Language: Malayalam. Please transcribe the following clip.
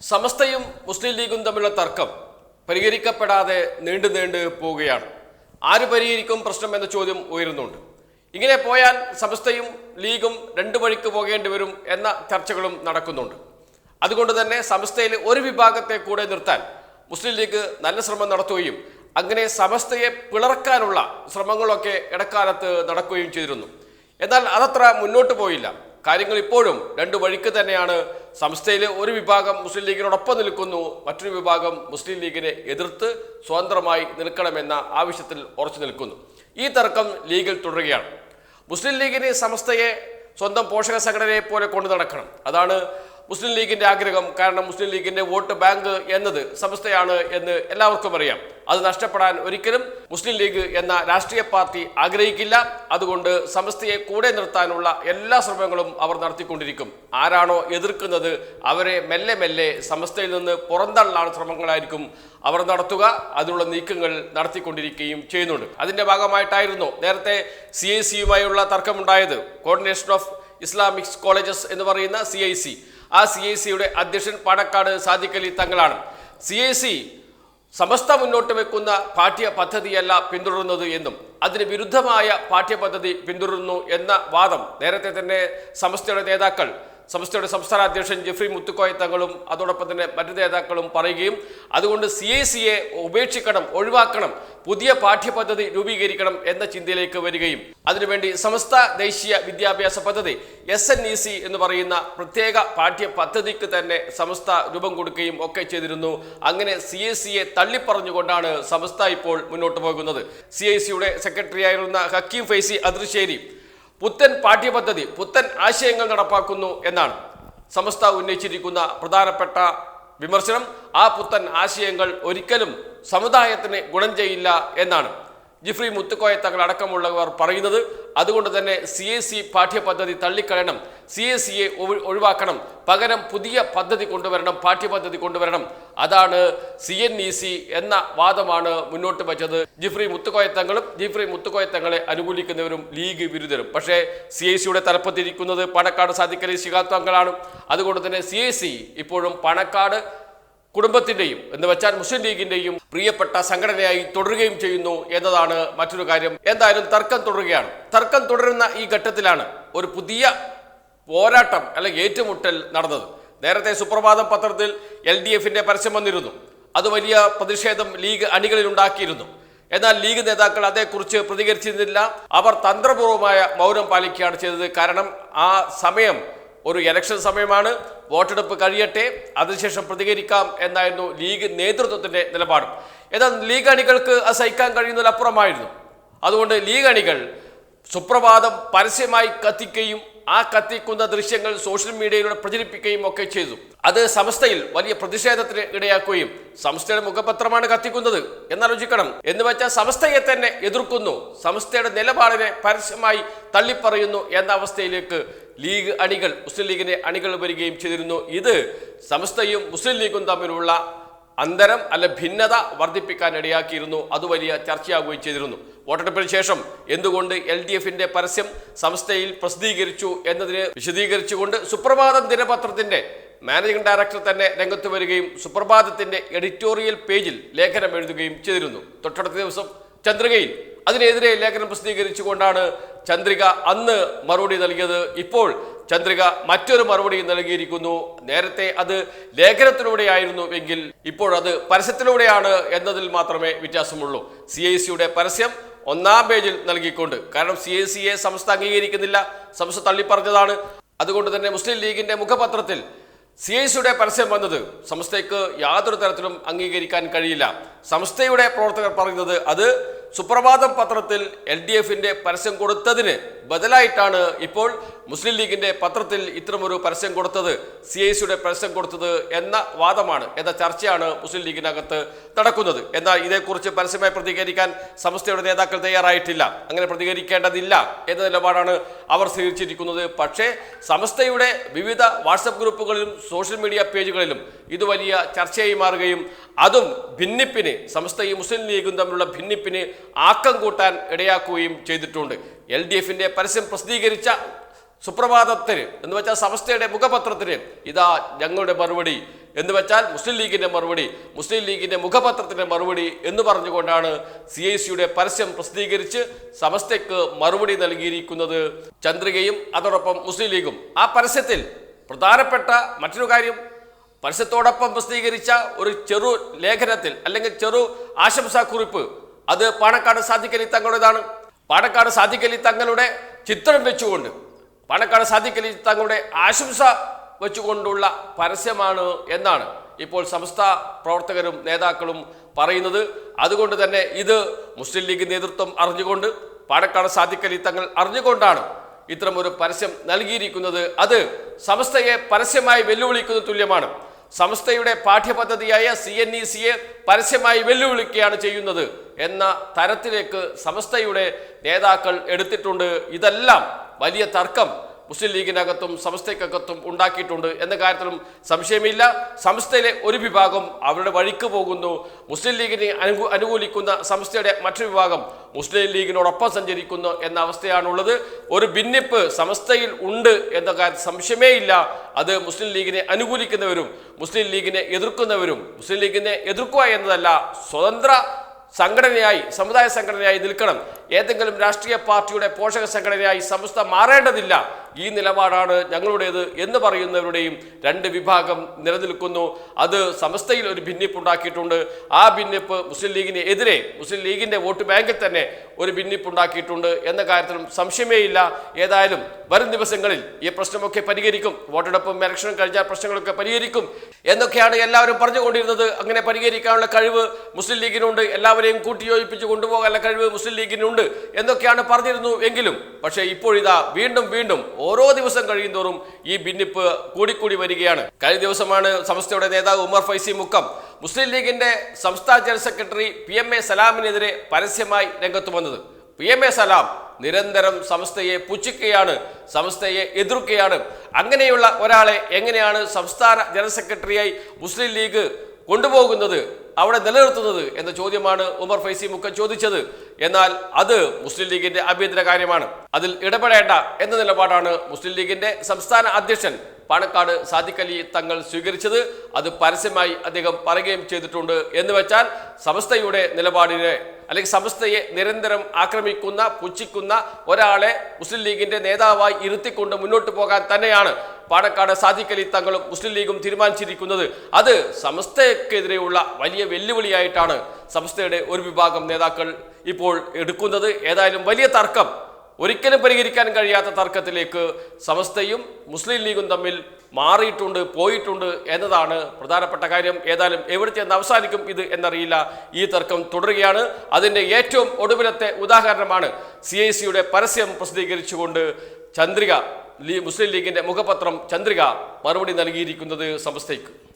സമസ്തയും മുസ്ലിം ലീഗും തമ്മിലുള്ള തർക്കം പരിഹരിക്കപ്പെടാതെ നീണ്ടു നീണ്ട് പോവുകയാണ്. ആര് പരിഹരിക്കും പ്രശ്നം എന്ന ചോദ്യം ഉയരുന്നുണ്ട്. ഇങ്ങനെ പോയാൽ സമസ്തയും ലീഗും രണ്ടു വഴിക്ക് പോകേണ്ടി വരും എന്ന ചർച്ചകളും നടക്കുന്നുണ്ട്. അതുകൊണ്ട് തന്നെ സമസ്തയിലെ ഒരു വിഭാഗത്തെ കൂടെ നിർത്താൻ മുസ്ലിം ലീഗ് നല്ല ശ്രമം നടത്തുകയും അങ്ങനെ സമസ്തയെ പിളർക്കാനുള്ള ശ്രമങ്ങളൊക്കെ ഇടക്കാലത്ത് നടക്കുകയും ചെയ്തിരുന്നു. എന്നാൽ അതത്ര മുന്നോട്ട് പോയില്ല. കാര്യങ്ങൾ ഇപ്പോഴും രണ്ടു വഴിക്ക് തന്നെയാണ്. സംസ്ഥയിലെ ഒരു വിഭാഗം മുസ്ലിം ലീഗിനോടൊപ്പം നിൽക്കുന്നു. മറ്റൊരു വിഭാഗം മുസ്ലിം ലീഗിനെ എതിർത്ത് സ്വതന്ത്രമായി നിൽക്കണമെന്ന ആവശ്യത്തിൽ ഉറച്ചു നിൽക്കുന്നു. ഈ തർക്കം ലീഗിൽ തുടരുകയാണ്. മുസ്ലിം ലീഗിന് സംസ്ഥയെ സ്വന്തം പോഷക സംഘടനയെ പോലെ കൊണ്ടു നടക്കണം. അതാണ് മുസ്ലിം ലീഗിന്റെ ആഗ്രഹം കാരണം മുസ്ലിം ലീഗിന്റെ വോട്ട് ബാങ്ക് എന്നത് സമസ്തയാണ് എന്ന് എല്ലാവർക്കും അറിയാം. അത് നഷ്ടപ്പെടാൻ ഒരിക്കലും മുസ്ലിം ലീഗ് എന്ന രാഷ്ട്രീയ പാർട്ടി ആഗ്രഹിക്കില്ല. അതുകൊണ്ട് സമസ്തയെ കൂടെ നിർത്താനുള്ള എല്ലാ ശ്രമങ്ങളും അവർ നടത്തിക്കൊണ്ടിരിക്കും. ആരാണോ എതിർക്കുന്നത് അവരെ മെല്ലെ മെല്ലെ സമസ്തയിൽ നിന്ന് പുറന്തള്ളാണ് ശ്രമങ്ങളായിരിക്കും അവർ നടത്തുക. അതിനുള്ള നീക്കങ്ങൾ നടത്തിക്കൊണ്ടിരിക്കുകയും ചെയ്യുന്നുണ്ട്. അതിന്റെ ഭാഗമായിട്ടായിരുന്നു നേരത്തെ സി ഐ സിയുമായുള്ള തർക്കമുണ്ടായത്. കോർഡിനേഷൻ ഓഫ് ഇസ്ലാമിക് കോളേജസ് എന്ന് പറയുന്ന സി ഐ സി. ആ സി ഐ സിയുടെ അധ്യക്ഷൻ പാണക്കാട് സാദിഖലി തങ്ങളാണ്. സി ഐ സി സമസ്ത മുന്നോട്ട് വെക്കുന്ന പാഠ്യ പദ്ധതിയല്ല പിന്തുടരുന്നത് എന്നും അതിന് വിരുദ്ധമായ പാഠ്യപദ്ധതി പിന്തുടരുന്നു എന്ന വാദം നേരത്തെ തന്നെ സമസ്തയുടെ നേതാക്കൾ സംസ്ഥയുടെ സംസ്ഥാന അധ്യക്ഷൻ ജെഫ്രി മുത്തുക്കോയ തങ്ങളും അതോടൊപ്പം തന്നെ മറ്റു നേതാക്കളും പറയുകയും അതുകൊണ്ട് സി ഐ സിയെ ഉപേക്ഷിക്കണം ഒഴിവാക്കണം പുതിയ പാഠ്യപദ്ധതി രൂപീകരിക്കണം എന്ന ചിന്തയിലേക്ക് വരികയും അതിനുവേണ്ടി സമസ്ത ദേശീയ വിദ്യാഭ്യാസ പദ്ധതി എസ് എൻ ഇ സി എന്ന് പറയുന്ന പ്രത്യേക പാഠ്യ പദ്ധതിക്ക് തന്നെ സമസ്ത രൂപം കൊടുക്കുകയും ഒക്കെ ചെയ്തിരുന്നു. അങ്ങനെ സി ഐ സിയെ തള്ളിപ്പറഞ്ഞുകൊണ്ടാണ് സമസ്ത ഇപ്പോൾ മുന്നോട്ട് പോകുന്നത്. സി ഐ സിയുടെ സെക്രട്ടറി ആയിരുന്ന ഹക്കീം ഫൈസി അതിർശ്ശേരി പുത്തൻ പാഠ്യപദ്ധതി പുത്തൻ ആശയങ്ങൾ നടപ്പാക്കുന്നു എന്നാണ് സമസ്ത ഉന്നയിച്ചിരിക്കുന്ന പ്രധാനപ്പെട്ട വിമർശനം. ആ പുത്തൻ ആശയങ്ങൾ ഒരിക്കലും സമുദായത്തിന് ഗുണം ചെയ്യില്ല എന്നാണ്. ജിഫ്രി മുത്തുക്കോയ തങ്ങൾ അടക്കമുള്ളവർ പറയുന്നത് അതുകൊണ്ട് തന്നെ സി എസ് സി പാഠ്യപദ്ധതി തള്ളിക്കളയണം സി എസ് സിയെ ഒഴിവാക്കണം പകരം പുതിയ പദ്ധതി കൊണ്ടുവരണം പാഠ്യപദ്ധതി കൊണ്ടുവരണം. അതാണ് സി എൻ ഇ സി എന്ന വാദമാണ് മുന്നോട്ട് വച്ചത്. ജിഫ്രി മുത്തുക്കോയത്തങ്ങളും ജിഫ്രി മുത്തുക്കോയത്തങ്ങളെ അനുകൂലിക്കുന്നവരും ലീഗ് വിരുദ്ധരും. പക്ഷേ സി ഐ സിയുടെ തലപ്പത്തിരിക്കുന്നത് പണക്കാട് സാധിക്കലി ശിഖാത്വങ്ങളാണ് അതുകൊണ്ട് തന്നെ സി ഐ സി ഇപ്പോഴും പണക്കാട് കുടുംബത്തിന്റെയും എന്ന് വെച്ചാൽ മുസ്ലിം ലീഗിന്റെയും പ്രിയപ്പെട്ട സംഘടനയായി തുടരുകയും ചെയ്യുന്നു എന്നതാണ് മറ്റൊരു കാര്യം. എന്തായാലും തർക്കം തുടരുകയാണ്. തർക്കം തുടരുന്ന ഈ ഘട്ടത്തിലാണ് ഒരു പുതിയ പോരാട്ടം അല്ലെങ്കിൽ ഏറ്റുമുട്ടൽ നടന്നത്. നേരത്തെ സുപ്രഭാതം പത്രത്തിൽ എൽ ഡി എഫിന്റെ പരസ്യം വന്നിരുന്നു. അത് വലിയ പ്രതിഷേധം ലീഗ് അണികളിൽ ഉണ്ടാക്കിയിരുന്നു. എന്നാൽ ലീഗ് നേതാക്കൾ അതേക്കുറിച്ച് പ്രതികരിച്ചിരുന്നില്ല. അവർ തന്ത്രപൂർവമായ മൗനം പാലിക്കുകയാണ് ചെയ്തത്. കാരണം ആ സമയം ഒരു ഇലക്ഷൻ സമയമാണ്. വോട്ടെടുപ്പ് കഴിയട്ടെ. അതിനുശേഷം പ്രതികരിക്കാം എന്നായിരുന്നു ലീഗ് നേതൃത്വത്തിന്റെ നിലപാട്. എന്നാൽ ലീഗ് അണികൾക്ക് അത് സഹിക്കാൻ കഴിയുന്നതിലപ്പുറമായിരുന്നു. അതുകൊണ്ട് ലീഗ് അണികൾ സുപ്രഭാതം പരസ്യമായി കത്തിക്കുകയും ആ കത്തിക്കുന്ന ദൃശ്യങ്ങൾ സോഷ്യൽ മീഡിയയിലൂടെ പ്രചരിപ്പിക്കുകയും ഒക്കെ ചെയ്തു. അത് സംസ്ഥയിൽ വലിയ പ്രതിഷേധത്തിന് ഇടയാക്കുകയും സംസ്ഥയുടെ മുഖപത്രമാണ് കത്തിക്കുന്നത്. എന്നാലോചിക്കണം. എന്ന് വെച്ചാൽ സംസ്ഥയെ തന്നെ എതിർക്കുന്നു. സംസ്ഥയുടെ നിലപാടിനെ പരസ്യമായി തള്ളിപ്പറയുന്നു എന്ന അവസ്ഥയിലേക്ക് ലീഗ് അണികൾ മുസ്ലിം ലീഗിന്റെ അണികൾ വരികയും ചെയ്തിരുന്നു. ഇത് സംസ്ഥയും മുസ്ലിം ലീഗും തമ്മിലുള്ള അന്തരം അല്ല ഭിന്നത വർദ്ധിപ്പിക്കാൻ ഇടയാക്കിയിരുന്നു. അത് വലിയ ചർച്ചയാകുകയും ചെയ്തിരുന്നു. വോട്ടെടുപ്പിന് ശേഷം എന്തുകൊണ്ട് എൽ ഡി എഫിന്റെ പരസ്യം സംസ്ഥയിൽ പ്രസിദ്ധീകരിച്ചു എന്നതിനെ വിശദീകരിച്ചുകൊണ്ട് സുപ്രഭാതം ദിനപത്രത്തിന്റെ മാനേജിംഗ് ഡയറക്ടർ തന്നെ രംഗത്ത് വരികയും സുപ്രഭാതത്തിന്റെ എഡിറ്റോറിയൽ പേജിൽ ലേഖനം എഴുതുകയും ചെയ്തിരുന്നു. തൊട്ടടുത്ത ദിവസം ചന്ദ്രികയിൽ അതിനെതിരെ ലേഖനം പ്രസിദ്ധീകരിച്ചുകൊണ്ടാണ് ചന്ദ്രിക അന്ന് മറുപടി നൽകിയത്. ഇപ്പോൾ ചന്ദ്രിക മറ്റൊരു മറുപടി നൽകിയിരിക്കുന്നു. നേരത്തെ അത് ലേഖനത്തിലൂടെയായിരുന്നു എങ്കിൽ ഇപ്പോഴത് പരസ്യത്തിലൂടെയാണ് എന്നതിൽ മാത്രമേ വ്യത്യാസമുള്ളൂ. സി ഐ സിയുടെ പരസ്യം ഒന്നാം പേജിൽ നൽകിക്കൊണ്ട്. കാരണം സി ഐ സിയെ സംസ്ഥ അംഗീകരിക്കുന്നില്ല സംസ്ഥ തള്ളിപ്പറഞ്ഞതാണ്. അതുകൊണ്ട് തന്നെ മുസ്ലിം ലീഗിന്റെ മുഖപത്രത്തിൽ സി ഐ സിയുടെ പരസ്യം വന്നത് സംസ്ഥയ്ക്ക് യാതൊരു തരത്തിലും അംഗീകരിക്കാൻ കഴിയില്ല. സംസ്ഥയുടെ പ്രവർത്തകർ പറയുന്നത് അത് സുപ്രഭാതം പത്രത്തിൽ എൽ ഡി എഫിന്റെ പരസ്യം കൊടുത്തതിന് ബദലായിട്ടാണ് ഇപ്പോൾ മുസ്ലിം ലീഗിന്റെ പത്രത്തിൽ ഇത്തരമൊരു പരസ്യം കൊടുത്തത്. സി ഐ സിയുടെ പരസ്യം കൊടുത്തത് എന്ന വാദമാണ് എന്ന ചർച്ചയാണ് മുസ്ലിം ലീഗിനകത്ത് നടക്കുന്നത്. എന്നാൽ ഇതേക്കുറിച്ച് പരസ്യമായി പ്രതികരിക്കാൻ സംസ്ഥയുടെ നേതാക്കൾ തയ്യാറായിട്ടില്ല. അങ്ങനെ പ്രതികരിക്കേണ്ടതില്ല എന്ന നിലപാടാണ് അവർ സ്വീകരിച്ചിരിക്കുന്നത്. പക്ഷേ സംസ്ഥയുടെ വിവിധ വാട്സപ്പ് ഗ്രൂപ്പുകളിലും സോഷ്യൽ മീഡിയ പേജുകളിലും ഇത് വലിയ ചർച്ചയായി മാറുകയും അതും ഭിന്നിപ്പിന് സംസ്ഥയും മുസ്ലിം ലീഗും തമ്മിലുള്ള ഭിന്നിപ്പിന് ആക്കം കൂട്ടാൻ ഇടയാക്കുകയും ചെയ്തിട്ടുണ്ട്. എൽ ഡി എഫിന്റെ പരസ്യം പ്രസിദ്ധീകരിച്ച സുപ്രഭാതത്തിന് എന്ന് വെച്ചാൽ സമസ്തയുടെ മുഖപത്രത്തിന് ഇതാ ഞങ്ങളുടെ മറുപടി. എന്ന് വെച്ചാൽ മുസ്ലിം ലീഗിന്റെ മറുപടി മുസ്ലിം ലീഗിന്റെ മുഖപത്രത്തിന്റെ മറുപടി എന്ന് പറഞ്ഞുകൊണ്ടാണ് സി ഐ സിയുടെ പരസ്യം പ്രസിദ്ധീകരിച്ച് സമസ്തയ്ക്ക് മറുപടി നൽകിയിരിക്കുന്നത് ചന്ദ്രികയും അതോടൊപ്പം മുസ്ലിം ലീഗും. ആ പരസ്യത്തിൽ പ്രധാനപ്പെട്ട മറ്റൊരു കാര്യം പരസ്യത്തോടൊപ്പം പ്രസിദ്ധീകരിച്ച ഒരു ചെറു ലേഖനത്തിൽ അല്ലെങ്കിൽ ചെറു ആശംസാക്കുറിപ്പ് അത് പാണക്കാട് സാധിക്കലി തങ്ങളുടേതാണ്. പാണക്കാട് സാധിക്കലി തങ്ങളുടെ ചിത്രം വെച്ചുകൊണ്ട് പാണക്കാട് സാധിക്കലി തങ്ങളുടെ ആശംസ വെച്ചുകൊണ്ടുള്ള പരസ്യമാണ് എന്നാണ് ഇപ്പോൾ സംസ്ഥ പ്രവർത്തകരും നേതാക്കളും പറയുന്നത്. അതുകൊണ്ട് തന്നെ ഇത് മുസ്ലിം ലീഗ് നേതൃത്വം അറിഞ്ഞുകൊണ്ട് പാണക്കാട് സാധിക്കലി തങ്ങൾ അറിഞ്ഞുകൊണ്ടാണ് ഇത്തരമൊരു പരസ്യം നൽകിയിരിക്കുന്നത്. അത് സമസ്തയെ പരസ്യമായി വെല്ലുവിളിക്കുന്ന തുല്യമാണ്. സംസ്ഥയുടെ പാഠ്യപദ്ധതിയായ സി എൻ ഇ സിയെ പരസ്യമായി വെല്ലുവിളിക്കുകയാണ് ചെയ്യുന്നത് എന്ന തരത്തിലേക്ക് സംസ്ഥയുടെ നേതാക്കൾ എടുത്തിട്ടുണ്ട്. ഇതെല്ലാം വലിയ തർക്കം. മുസ്ലിം ലീഗിനകത്തും സംസ്ഥയ്ക്കകത്തും ഉണ്ടാക്കിയിട്ടുണ്ട് എന്ന കാര്യത്തിലും സംശയമില്ല. സംസ്ഥയിലെ ഒരു വിഭാഗം അവരുടെ വഴിക്ക് പോകുന്നു. മുസ്ലിം ലീഗിനെ അനുകൂ അനുകൂലിക്കുന്ന സംസ്ഥയുടെ മറ്റു വിഭാഗം മുസ്ലിം ലീഗിനോടൊപ്പം സഞ്ചരിക്കുന്നു എന്ന അവസ്ഥയാണുള്ളത്. ഒരു ഭിന്നിപ്പ് സംസ്ഥയിൽ ഉണ്ട് എന്ന കാര്യത്തിൽ സംശയമേ ഇല്ല. അത് മുസ്ലിം ലീഗിനെ അനുകൂലിക്കുന്നവരും മുസ്ലിം ലീഗിനെ എതിർക്കുന്നവരും മുസ്ലിം ലീഗിനെ എതിർക്കുക എന്നതല്ല സ്വതന്ത്ര സംഘടനയായി സമുദായ സംഘടനയായി നിൽക്കണം. ഏതെങ്കിലും രാഷ്ട്രീയ പാർട്ടിയുടെ പോഷക സംഘടനയായി സംസ്ഥ മാറേണ്ടതില്ല. ഈ നിലപാടാണ് ഞങ്ങളുടേത് എന്ന് പറയുന്നവരുടെയും രണ്ട് വിഭാഗം നിലനിൽക്കുന്നു. അത് സമസ്തയിൽ ഒരു ഭിന്നിപ്പ് ഉണ്ടാക്കിയിട്ടുണ്ട്. ആ ഭിന്നിപ്പ് മുസ്ലിം ലീഗിന് എതിരെ മുസ്ലിം ലീഗിന്റെ വോട്ട് ബാങ്കിൽ തന്നെ ഒരു ഭിന്നിപ്പ് ഉണ്ടാക്കിയിട്ടുണ്ട് എന്ന കാര്യത്തിലും സംശയമേ ഇല്ല. ഏതായാലും വരും ദിവസങ്ങളിൽ ഈ പ്രശ്നമൊക്കെ പരിഹരിക്കും. വോട്ടെടുപ്പും ഇലക്ഷനും കഴിഞ്ഞാൽ പ്രശ്നങ്ങളൊക്കെ പരിഹരിക്കും എന്നൊക്കെയാണ് എല്ലാവരും പറഞ്ഞുകൊണ്ടിരുന്നത്. അങ്ങനെ പരിഹരിക്കാനുള്ള കഴിവ് മുസ്ലിം ലീഗിനുണ്ട്. എല്ലാവരെയും കൂട്ടിയോജിപ്പിച്ച് കൊണ്ടുപോകാനുള്ള കഴിവ് മുസ്ലിം ലീഗിനുണ്ട് എന്നൊക്കെയാണ് പറഞ്ഞിരുന്നു എങ്കിലും പക്ഷേ ഇപ്പോഴിതാ വീണ്ടും വീണ്ടും ഓരോ ദിവസം കഴിയുന്തോറും ഈ ഭിന്നിപ്പ് കൂടിക്കൂടി വരികയാണ്. കഴിഞ്ഞ ദിവസമാണ് സംസ്ഥയുടെ നേതാവ് ഉമർ ഫൈസി മുക്കം മുസ്ലിം ലീഗിന്റെ സംസ്ഥാന general secretary P M A സലാമിനെതിരെ പരസ്യമായി രംഗത്ത് വന്നത്. പി എം എ സലാം നിരന്തരം സംസ്ഥയെ പുച്ഛിക്കുകയാണ് സംസ്ഥയെ എതിർക്കുകയാണ്. അങ്ങനെയുള്ള ഒരാളെ എങ്ങനെയാണ് സംസ്ഥാന ജനറൽ സെക്രട്ടറിയായി മുസ്ലിം ലീഗ് കൊണ്ടുപോകുന്നത്? അവിടെ നിലനിർത്തുന്നത് എന്ന ചോദ്യമാണ് ഉമർ ഫൈസി മുക്കൻ ചോദിച്ചത്. എന്നാൽ അത് മുസ്ലിം ലീഗിന്റെ ആഭ്യന്തര കാര്യമാണ്. അതിൽ ഇടപെടേണ്ട എന്ന നിലപാടാണ് മുസ്ലിം ലീഗിന്റെ സംസ്ഥാന അധ്യക്ഷൻ പാണക്കാട് സാദിഖലി തങ്ങൾ സ്വീകരിച്ചത് അത് പരസ്യമായി അദ്ദേഹം പറയുകയും ചെയ്തിട്ടുണ്ട്. എന്ന് വെച്ചാൽ സമസ്തയുടെ നിലപാടിനെ അല്ലെങ്കിൽ സമസ്തയെ നിരന്തരം ആക്രമിക്കുന്ന പുച്ഛിക്കുന്ന ഒരാളെ മുസ്ലിം ലീഗിന്റെ നേതാവായി ഇരുത്തിക്കൊണ്ട് മുന്നോട്ട് പോകാൻ തന്നെയാണ് പാണക്കാട് സാദിഖലി തങ്ങളും മുസ്ലിം ലീഗും തീരുമാനിച്ചിരിക്കുന്നത്. അത് സമസ്തയ്ക്കെതിരെയുള്ള വലിയ വെല്ലുവിളിയായിട്ടാണ് സമസ്തയുടെ ഒരു വിഭാഗം നേതാക്കൾ ഇപ്പോൾ എടുക്കുന്നത്. ഏതായാലും വലിയ തർക്കം ഒരിക്കലും പരിഹരിക്കാൻ കഴിയാത്ത തർക്കത്തിലേക്ക് സമസ്തയും മുസ്ലിം ലീഗും തമ്മിൽ മാറിയിട്ടുണ്ട് പോയിട്ടുണ്ട് എന്നതാണ് പ്രധാനപ്പെട്ട കാര്യം. ഏതായാലും എവിടുത്തെ അവസാനിക്കും ഇത് എന്നറിയില്ല. ഈ തർക്കം തുടരുകയാണ്. അതിന്റെ ഏറ്റവും ഒടുവിലത്തെ ഉദാഹരണമാണ് സി ഐ സിയുടെ പരസ്യം പ്രസിദ്ധീകരിച്ചുകൊണ്ട് ചന്ദ്രിക മുസ്ലിം ലീഗിന്റെ മുഖപത്രം ചന്ദ്രിക മറുപടി നൽകിയിരിക്കുന്നത് സംസ്ഥയ്ക്ക്